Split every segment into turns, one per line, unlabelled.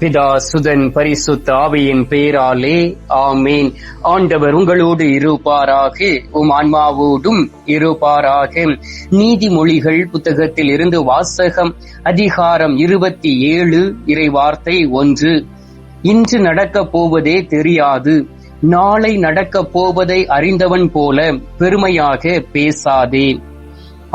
பிதா சுதன் பரிசுத்த ஆவியின் பேராலே ஆமேன். ஆண்டவர் உங்களோடு இருப்பாராக உம் ஆன்மாவோடும் இருப்பாராக. நீதிமொழிகள் புத்தகத்தில் இருந்து வாசகம் அதிகாரம் இருபத்தி ஏழு இறைவார்த்தை ஒன்று. இன்று நடக்கப் போவதே தெரியாது. நாளை நடக்கப் போவதை அறிந்தவன் போல பெருமையாக பேசாதே.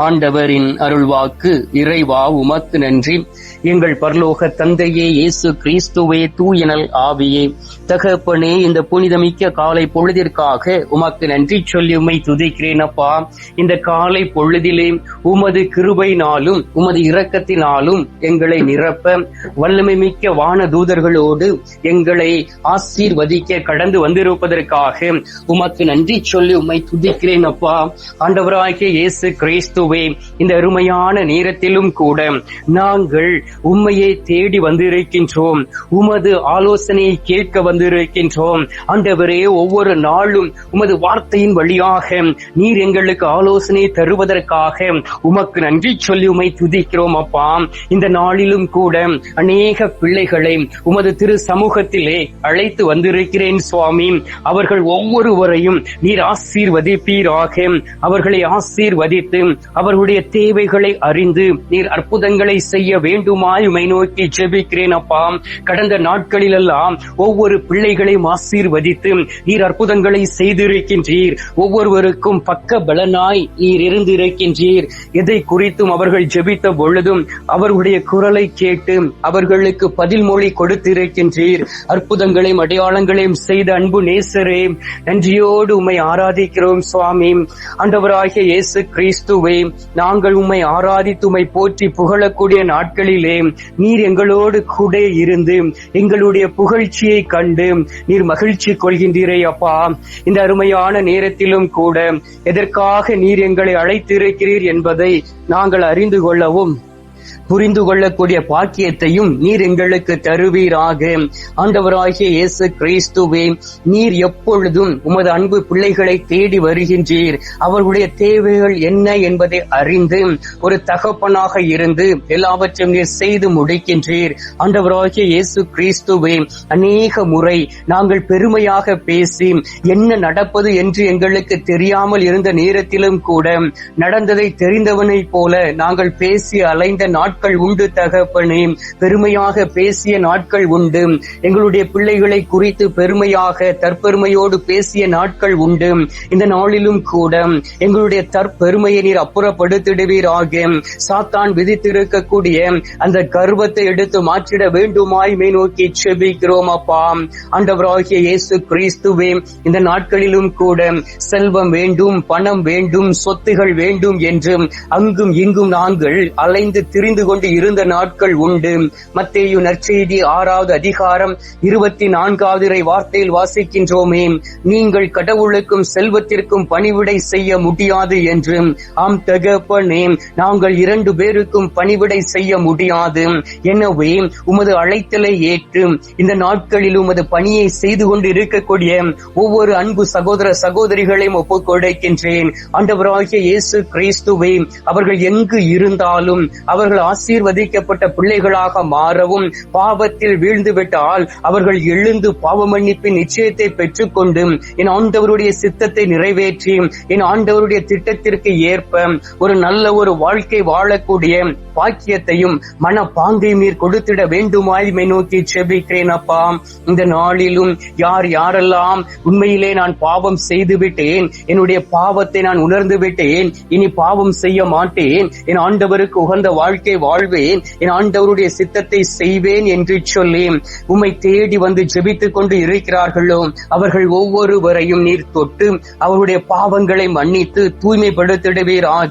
ஆண்டவரின் அருள்வாக்கு இறைவா உமக்கு நன்றி. எங்கள் பரலோக தந்தையே இயேசு கிறிஸ்துவே தூயனல் ஆவியே. தகப்பனே இந்த புனிதமிக்க காலை பொழுதிற்காக உமக்கு நன்றி சொல்லி உமை துதிக்கிறேன் அப்பா. இந்த காலை பொழுதிலே உமது கிருபையினாலும் உமது இரக்கத்தினாலும் எங்களை நிரப்ப வல்லமை மிக்க வான தூதர்களோடு எங்களை ஆசீர்வதிக்க கடந்து வந்திருப்பதற்காக உமக்கு நன்றி சொல்லி உம்மை துதிக்கிறேன் அப்பா. ஆண்டவராகிய இயேசு கிறிஸ்துவ இயேசுவே இந்த அருமையான நேரத்திலும் கூட நாங்கள் உண்மையை தேடி வந்திருக்கின்றோம். உமது ஆலோசனையை கேட்க வந்திருக்கின்றோம். ஆண்டவரே ஒவ்வொரு நாளும் உமது வார்த்தையின் வழியாக நீர் எங்களுக்கு ஆலோசனை தருவதற்காக உமக்கு நன்றி சொல்லி உமை துதிக்கிறோம் அப்பா. இந்த நாளிலும் கூட அநேக பிள்ளைகளை உமது திரு சமூகத்திலே அழைத்து வந்திருக்கிறேன் சுவாமி. அவர்கள் ஒவ்வொருவரையும் நீர் ஆசீர்வதிப்பீராக. அவர்களை ஆசீர்வதித்து அவர்களுடைய தேவைகளை அறிந்து நீர் அற்புதங்களை செய்ய வேண்டுமாய் உமை நோக்கி ஜெபிக்கிறேன் அப்பா. கடந்த நாட்களிலெல்லாம் ஒவ்வொரு பிள்ளைகளையும் ஆசீர்வதித்து நீர் அற்புதங்களை செய்திருக்கின்றீர். ஒவ்வொருவருக்கும் பக்க பலனாய் நீர் இருந்திருக்கின்றீர். எதை குறித்தும் அவர்கள் ஜெபித்த பொழுதும் அவர்களுடைய குரலை கேட்டு அவர்களுக்கு பதில் மொழி கொடுத்திருக்கின்றீர். அற்புதங்களையும் அடையாளங்களையும் செய்த அன்பு நேசரே நன்றியோடு உமை ஆராதிக்கிறோம் சுவாமி. ஆண்டவராகிய இயேசு கிறிஸ்துவே நாங்கள் உம்மை ஆராதித்து உம்மை போற்றி புகழக்கூடிய நாட்களிலே நீர் எங்களோடு கூட இருந்து எங்களுடைய புகழ்ச்சியை கண்டு நீர் மகிழ்ச்சி கொள்கின்றீரே அப்பா. இந்த அருமையான நேரத்திலும் கூட எதற்காக நீர் எங்களை அழைத்திருக்கிறீர் என்பதை நாங்கள் அறிந்து கொள்ளவும். புரிந்து கொள்ளக்கூடிய பாக்கியத்தையும் நீர் எங்களுக்கு தருவீராக. ஆண்டவராகிய இயேசு கிறிஸ்துவே நீர் எப்பொழுதும் உமது அன்பு பிள்ளைகளை தேடி வருகின்றீர். அவர்களுடைய தேவைகள் என்ன என்பதை அறிந்து ஒரு தகப்பனாக இருந்து எல்லாவற்றையும் நீர் செய்து முடிக்கின்றீர். ஆண்டவராகிய இயேசு கிறிஸ்துவே அநேக முறை நாங்கள் பெருமையாக பேசி என்ன நடப்பது என்று எங்களுக்கு தெரியாமல் இருந்த நேரத்திலும் கூட நடந்ததை தெரிந்தவனைப் போல நாங்கள் பேசி அலைந்த நாட்கள் நாட்கள் உண்டு தகப்பனே. பெருமையாக பேசிய நாட்கள் உண்டு. எங்களுடைய பிள்ளைகளை குறித்து பெருமையாக தற்பெருமையோடு பேசிய நாட்கள் உண்டு. இந்த நாளிலும் கூட எங்களுடைய தற்பெருமையை நீர் அப்புறப்படுத்திடுவீராக. சாத்தான் விதித்திருக்கக்கூடிய அந்த கர்வத்தை எடுத்து மாற்றிட வேண்டுமாய் மே நோக்கி செபிக்கிறோம் அப்பா. ஆண்டவராகிய இயேசு கிறிஸ்துவே இந்த நாட்களிலும் கூட செல்வம் வேண்டும் பணம் வேண்டும் சொத்துகள் வேண்டும் என்று அங்கும் இங்கும் நாங்கள் அலைந்து திரிந்து செய்து கொண்டு இருந்த நாட்கள் உண்டு. மத்தேயு நற்செய்தி ஆறாவது அதிகாரம் இருபத்தி நான்காவது வார்த்தையில் வாசிக்கின்றோமே. நீங்கள் கடவுளுக்கும் செல்வத்திற்கும் பணிவிடை செய்ய முடியாது என்று. ஆம் தகப்பனே நாங்கள் இரண்டு பேருக்கும் பணிவிடை செய்ய முடியாது. எனவே உமது அழைத்தலை ஏற்று இந்த நாட்களில் உமது பணியை செய்து கொண்டு இருக்கக்கூடிய ஒவ்வொரு அன்பு சகோதர சகோதரிகளையும் ஒப்புக் கொடுக்கின்றேன். ஆண்டவராகிய இயேசு கிறிஸ்துவை அவர்கள் எங்கு இருந்தாலும் அவர்கள் ஆசீர்வதிக்கப்பட்ட பிள்ளைகளாக மாறவும் பாவத்தில் வீழ்ந்துவிட்டால் அவர்கள் எழுந்து பாவ மன்னிப்பின் நிச்சயத்தை பெற்றுக்கொண்டு என் ஆண்டவருடைய சித்தத்தை நிறைவேற்றி என் ஆண்டவருடைய திட்டத்திற்கு ஏற்ப ஒரு நல்ல ஒரு வாழ்க்கை வாழக்கூடிய பாக்கியத்தையும் மன பாங்கையும் நீர் கொடுத்திட வேண்டுமாய் மை நோக்கி செபிக்கிறேன் அப்பா. இந்த நாளிலும் யார் யாரெல்லாம் உண்மையிலே நான் பாவம் செய்து விட்டேன் என்னுடைய பாவத்தை நான் உணர்ந்து விட்டேன் இனி பாவம் செய்ய மாட்டேன் என் ஆண்டவருக்கு உகந்த வாழ்க்கை வாழ்வேன். என் ஆண்டவருடைய சித்தத்தை செய்வேன் என்று சொல்லி உம்மை தேடி வந்து ஜெபித்துக் கொண்டு இருக்கிறார்களோ அவர்கள் ஒவ்வொருவரையும் நீர் தொட்டு அவருடைய பாவங்களை மன்னித்து தூய்மைப்படுத்திடுவீராக.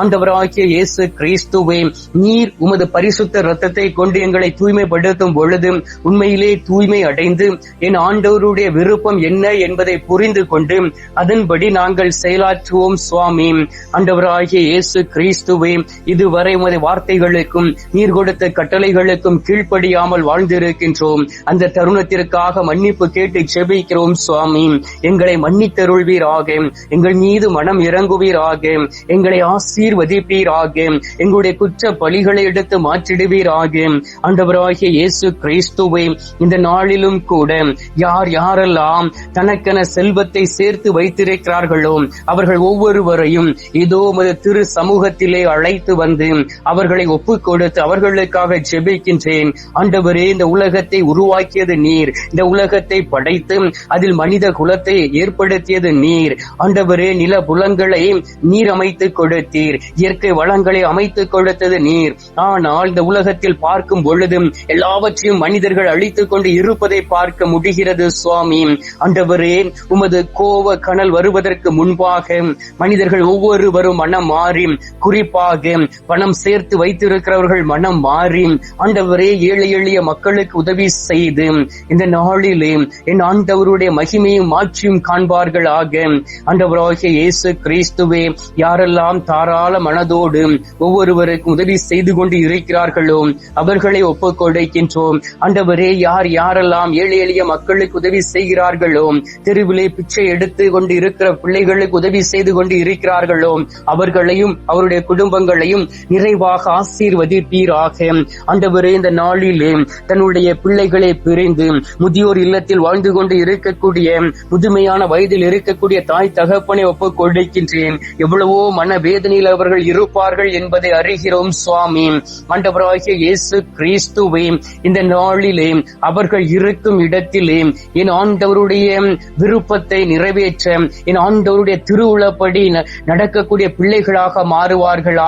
ஆண்டவராகிய இயேசு கிறிஸ்துவே நீர் உமது பரிசுத்த ரத்தத்தை கொண்டு எங்களை தூய்மைப்படுத்தும் பொழுது உண்மையிலே தூய்மை அடைந்து என் ஆண்டவருடைய விருப்பம் என்ன என்பதை புரிந்து கொண்டு அதன்படி நாங்கள் செயலாற்றுவோம் சுவாமி. ஆண்டவராகிய இயேசு கிறிஸ்துவே இதுவரை உமது வார்த்தைகள் கட்டளைகளுக்கும் நீர் கொடுத்த கட்டளைகளுக்கும் கீழ்ப்படியாமல் வாழ்ந்திருக்கின்றோம். அந்த தருணத்திற்காக மன்னிப்பு கேட்டு செபிக்கிறோம் சுவாமி. எங்களை மன்னித்தருள்வீராக. எங்கள் மீது மனம் இறங்குவீராக. எங்களை ஆசீர்வதிப்பீராக. எங்களுடைய குற்ற பலிகளை எடுத்து மாற்றிடுவீராக. ஆண்டவராகிய இயேசு கிறிஸ்துவை இந்த நாளிலும் கூட யார் யாரெல்லாம் தனக்கென செல்வத்தை சேர்த்து வைத்திருக்கிறார்களோ அவர்கள் ஒவ்வொருவரையும் இதோ மது திரு சமூகத்திலே அழைத்து வந்து அவர்களை ஒப்புக் கொடுத்து அவர்களுக்காக ஜெபிக்கின்றேன். ஆண்டவரே இந்த உலகத்தை உருவாக்கியது நீர். இந்த உலகத்தை படைத்து அதில் மனித குலத்தை ஏற்படுத்தியது நீர். ஆண்டவரே நில புலங்களை நீர் அமைத்துக் கொடுத்தீர். இயற்கை வளங்களை அமைத்துக் கொடுத்தது நீர். ஆனால் இந்த உலகத்தில் பார்க்கும் பொழுதும் எல்லாவற்றையும் மனிதர்கள் அழித்துக் கொண்டு இருப்பதை பார்க்க முடிகிறது சுவாமி. ஆண்டவரே உமது கோவ கனல் வருவதற்கு முன்பாக மனிதர்கள் ஒவ்வொருவரும் மனம் மாறி குறிப்பாக பணம் சேர்த்து வைத்து வைத்திருக்கிறவர்கள் மனம் மாறி ஆண்டவரே ஏழை எளிய மக்களுக்கு உதவி செய்து இந்த நாளிலே என் ஆண்டவருடைய மகிமையும் மாற்றியும் காண்பார்கள் ஆக ஆண்டவராகிய இயேசு கிறிஸ்துவே யாரெல்லாம் தாராள மனதோடு ஒவ்வொருவருக்கும் உதவி செய்து கொண்டு இருக்கிறார்களோ அவர்களை ஒப்புக் கொடுக்கின்றோம். ஆண்டவரே யார் யாரெல்லாம் ஏழை எளிய மக்களுக்கு உதவி செய்கிறார்களோ தெருவிலே பிச்சை எடுத்து கொண்டு இருக்கிற பிள்ளைகளுக்கு உதவி செய்து கொண்டு இருக்கிறார்களோ அவர்களையும் அவருடைய குடும்பங்களையும் நிறைவாக ஆசீர்வதிப்பீராக ஆண்டவரே இந்த நாளிலே தன்னுடைய பிள்ளைகளை பிரிந்து முதியோர் இல்லத்தில் வாழ்ந்து கொண்டு இருக்கக்கூடிய முதுமையான வயதில் இருக்கக்கூடிய தாய் தகப்பனை ஒப்பு கொடுக்கின்றேன். எவ்வளவோ மன வேதனையில் அவர்கள் இருப்பார்கள் என்பதை அறிகிறோம் சுவாமி. ஆண்டவராகிய இயேசு கிறிஸ்துவை இந்த நாளிலே அவர்கள் இருக்கும் இடத்திலே என் ஆண்டவருடைய விருப்பத்தை நிறைவேற்ற என் ஆண்டவருடைய திருவுளப்படி நடக்கக்கூடிய பிள்ளைகளாக மாறுவார்களாக.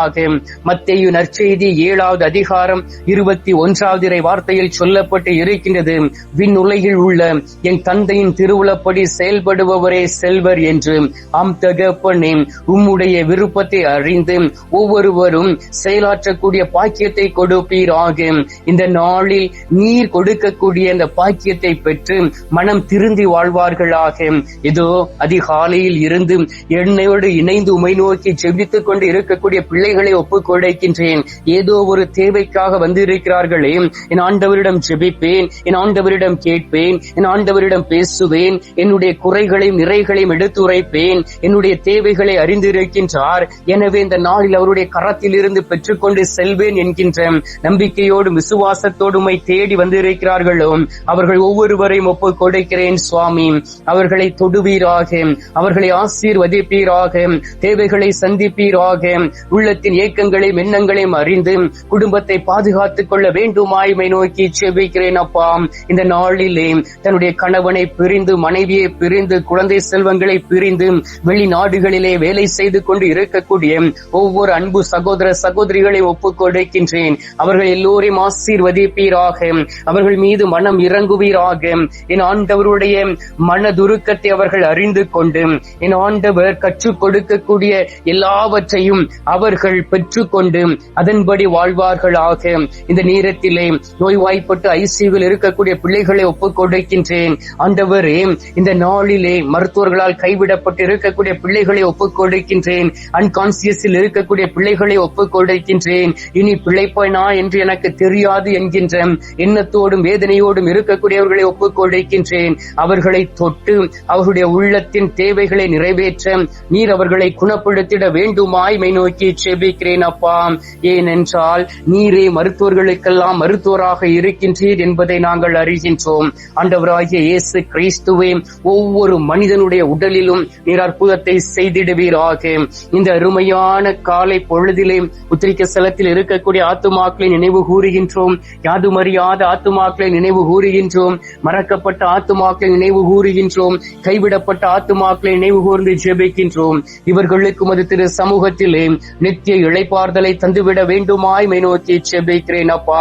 மத்திய நற்செய்தி ஏழாவது அதிகாரம் இருபத்தி ஒன்றாவது இறை வார்த்தையில் சொல்லப்பட்டு இருக்கின்றது. விண்ணுலகில் உள்ள என் தந்தையின் திருவுளப்படி செயல்படுபவரே செல்வர் என்று ஆம் தகப்பனே உம்முடைய விருப்பத்தை அறிந்து ஒவ்வொருவரும் செயலாற்றக்கூடிய பாக்கியத்தை கொடுப்பீராக. இந்த நாளில் நீர் கொடுக்கக்கூடிய அந்த பாக்கியத்தை பெற்று மனம் திருந்தி வாழ்வார்களாக. இதோ அதிகாலையில் இருந்து என்னையோடு இணைந்து உமை நோக்கி ஜெபித்துக் கொண்டு இருக்கக்கூடிய பிள்ளைகளை ஒப்புக் கொடுக்கின்றேன். ஏதோ ஒரு தேவைக்காக வந்திருக்கிறார்களே. என் ஆண்டவரிடம் ஜெபிப்பேன். என் ஆண்டவரிடம் கேட்பேன். என் ஆண்டவரிடம் பேசுவேன். என்னுடைய குறைகளையும் நிறைகளையும் எடுத்துரைப்பேன். என்னுடைய தேவைகளை அறிந்திருக்கின்றார். எனவே இந்த நாளில் அவருடைய கரத்தில் இருந்து பெற்றுக்கொண்டு செல்வேன் என்கின்ற நம்பிக்கையோடும் விசுவாசத்தோடும் தேடி வந்திருக்கிறார்களோ. அவர்கள் ஒவ்வொருவரையும் ஒப்புக் கொடுக்கிறேன் சுவாமி. அவர்களை தொடுவீராக. அவர்களை ஆசீர்வதிப்பீராக. தேவைகளை சந்திப்பீராக. உள்ளத்தின் ஏக்கங்களையும் எண்ணங்களையும் அறிந்து புரிந்து குடும்பத்தை பாதுகாத்துக் கொள்ள வேண்டும் ஆய்மை நோக்கி செவிக்கிறேன் அப்பா. இந்த நாளிலே தன்னுடைய கணவனை பிரிந்து மனைவியை பிரிந்து குழந்தை செல்வங்களை பிரிந்து வெளிநாடுகளிலே வேலை செய்து கொண்டு இருக்கக்கூடிய ஒவ்வொரு அன்பு சகோதர சகோதரிகளை ஒப்புக்கொடுக்கின்றேன் அவர்கள் எல்லோரையும் ஆசீர்வதிப்பீராக. அவர்கள் மீது மனம் இறங்குவீராக. என் ஆண்டவருடைய மனதுருக்கத்தை அவர்கள் அறிந்து கொண்டு என் ஆண்டவர் கற்றுக் கொடுக்கக்கூடிய எல்லாவற்றையும் அவர்கள் பெற்றுக்கொண்டு அதன் அதன்படி வாழ்வார்களாக. இந்த நேரத்திலே நோய்வாய்ப்பட்டு ஐசியூவில் இருக்கக்கூடிய பிள்ளைகளை ஒப்புக் கொடுக்கின்றேன். ஆண்டவரே இந்த நாளிலே மருத்துவர்களால் கைவிடப்பட்டு இருக்கக்கூடிய பிள்ளைகளை ஒப்புக் கொடுக்கின்றேன். அன்கான்சியஸில் இருக்கக்கூடிய பிள்ளைகளை ஒப்புக் கொடுக்கின்றேன். இனி பிழைப்பனா என்று எனக்கு தெரியாது என்கின்ற எண்ணத்தோடும் வேதனையோடும் இருக்கக்கூடியவர்களை ஒப்புக் கொடுக்கின்றேன். அவர்களை தொட்டு அவர்களுடைய உள்ளத்தின் தேவைகளை நிறைவேற்ற நீர் அவர்களை குணப்படுத்திட வேண்டுமாய் மை நோக்கி செபிக்கிறேன் அப்பா. ஏன் ஏனென்றால் நீரே மருத்துவர்களுக்கெல்லாம் மருத்துவராக இருக்கின்றீர் என்பதை நாங்கள் அறிகின்றோம். ஆண்டவராகிய இயேசு கிறிஸ்துவே ஒவ்வொரு மனிதனுடைய உடலிலும் நீர் அற்புதத்தை செய்திடுவீராக. இந்த அருமையான காலை பொழுதிலே உத்திரிக்க ஸ்தலத்தில் இருக்கக்கூடிய ஆத்துமாக்களை நினைவு கூறுகின்றோம். யாதுமறியாத ஆத்துமாக்களை நினைவு கூறுகின்றோம். மறக்கப்பட்ட ஆத்துமாக்களை நினைவு கூறுகின்றோம். கைவிடப்பட்ட ஆத்துமாக்களை நினைவு கூர்ந்து ஜெபிக்கின்றோம். இவர்களுக்கு மது திரு சமூகத்திலே நித்திய இழைப்பார்தலை தந்துவிடவே வேண்டுமாய் மை நோக்கி ஜெபிக்கிறேன் அப்பா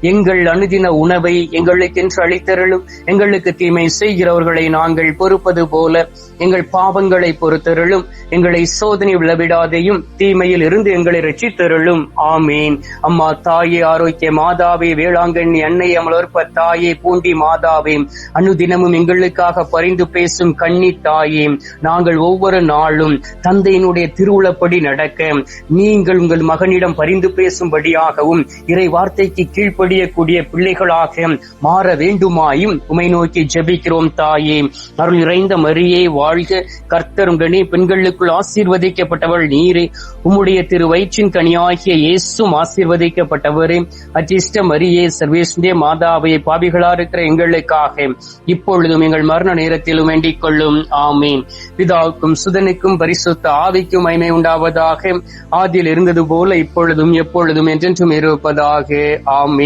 எங்கள் அனுதின உணவை எங்களுக்கென்று அளித்தருளும். எங்களுக்கு தீமை செய்கிறவர்களை நாங்கள் பொறுப்பது போல எங்கள் பாவங்களை பொறுத்தருளும். எங்களை சோதனை விளவிடாதையும் தீமையில் இருந்து எங்களை ரட்சித்தருளும். ஆமீன். அம்மா தாயே ஆரோக்கிய மாதாவே வேளாங்கண்ணி அன்னை அமலோற்ப தாயே பூண்டி மாதாவே அனுதினமும் எங்களுக்காக பரிந்து பேசும் கண்ணி தாயே நாங்கள் ஒவ்வொரு நாளும் தந்தையினுடைய திருவுளப்படி நடக்க நீங்கள் உங்கள் மகனிடம் பரிந்து பேசும்படியாகவும் இறை வார்த்தைக்கு கீழ் கீழ்ப்படியக்கூடிய பிள்ளைகளாக மாற வேண்டுமாயும் உமை நோக்கி ஜெபிக்கிறோம் தாயே. அருள் நிறைந்த மரியே வாழ்க கர்த்தருடனே பெண்களுக்குள் ஆசீர்வதிக்கப்பட்டவள் நீரே. உம்முடைய திரு வயிற்றின் கனியாகிய இயேசும் ஆசீர்வதிக்கப்பட்டவரே. அச்சிஷ்ட மரியே சர்வேஸ்வரிய மாதாவை பாவிகளா இருக்கிற எங்களுக்காக இப்பொழுதும் எங்கள் மரண நேரத்திலும் வேண்டிக் கொள்ளும். ஆமீன். பிதாவுக்கும் சுதனுக்கும் பரிசுத்த ஆவிக்கும் மைமை உண்டாவதாக. ஆதியில் இருந்தது போல இப்பொழுதும் எப்பொழுதும் என்றென்றும் இருப்பதாக. ஆமீன்.